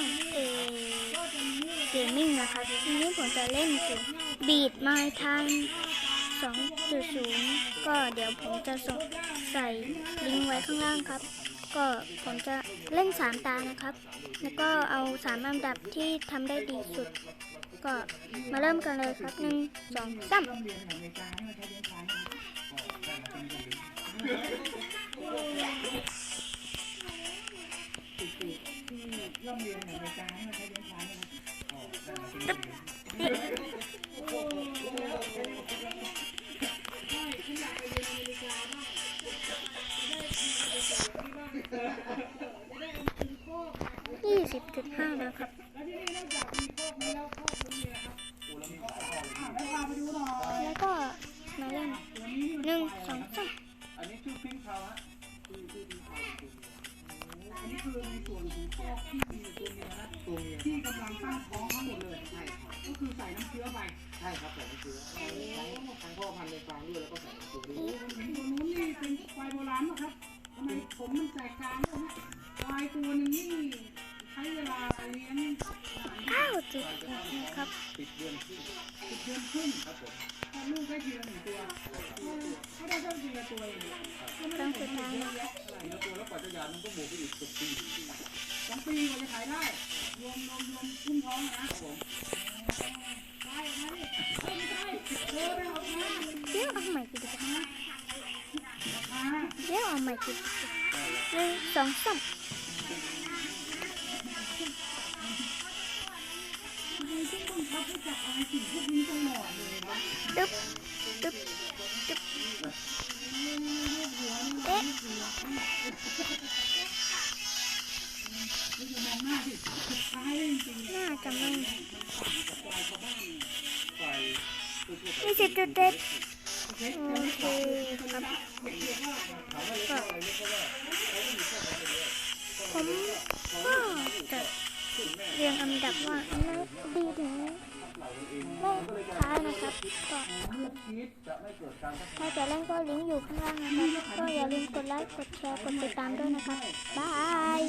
องเกมมิ่งนะครับทีนี้ผมจะเล่นเกมบีดไมาทาง2.0 ก็เดี๋ยวผมจะส่งใส่ลิงก์ไว้ข้างล่างครับ ก็ผมจะเล่น 3 ตานะครับ แล้วก็เอา 3 อันดับที่ทำได้ดีสุด ก็มาเริ่มกันเลยครับ 1 2 3 20.5นะครับ แล้ว ส่วนของคอกที่มีตัวเมียนะตัวเมียที่กำลังตั้งท้องทั้งหมดเลยใช่ครับก็คือใส่น้ำเชื้อไปใช่ครับผมคือทั้งทั้งพ่อพันธุ์ในฟาร์มด้วยแล้วก็ใส่ตัวนี้โอ้ผมเห็นตัวนู้นนี่เป็นควายโบราณนะครับทำไมผมมันแตกต่างเลยนะควายตัวนึงนี่ใช้เวลาเลี้ยงนานเก้าวจุดครับติดเดือนที่สิบเดือนครึ่งครับผมถ้าลูกได้ทีละหนึ่งตัวเขาได้เท่าทีละตัวเองก็ไม่ต้องผสุลดท้ายเยอะแยะอะไรทีละตัวแล้วกว่าจะยาดมันก็บวกไปอีกสิบปี ปีกว่าจะขายได้รวมรวมรวมคุ้มท้องนะผมได้ออกมาดิเอ้ยไม่ใช่เออได้ออกมาเดี๋ยวเอาใหม่กี่ดีกว่ามาเดี๋ยวเอาใหม่กี่หนึ่งสองสามทำไมต้องบังคับให้จับอะไรสิ่งพวกนี้ตลอดเลยนะตึ๊บตึ๊บตึ๊บเอ๊ะ หน้าสิสุดท้ายจริงน่าจะไม่นี่สิจุดเจ็ดๆโอเคโอเคครับก็ผมก็จะเรียงอันดับว่าอันไหนดีถึงไม่ท้ายนะครับก็ถ้าจะเล่นก็ลิงก์อยู่ข้างล่างนะครับ ก็อย่าลืมกดไลค์ กดแชร์ กดติดตามด้วยนะครับ บาย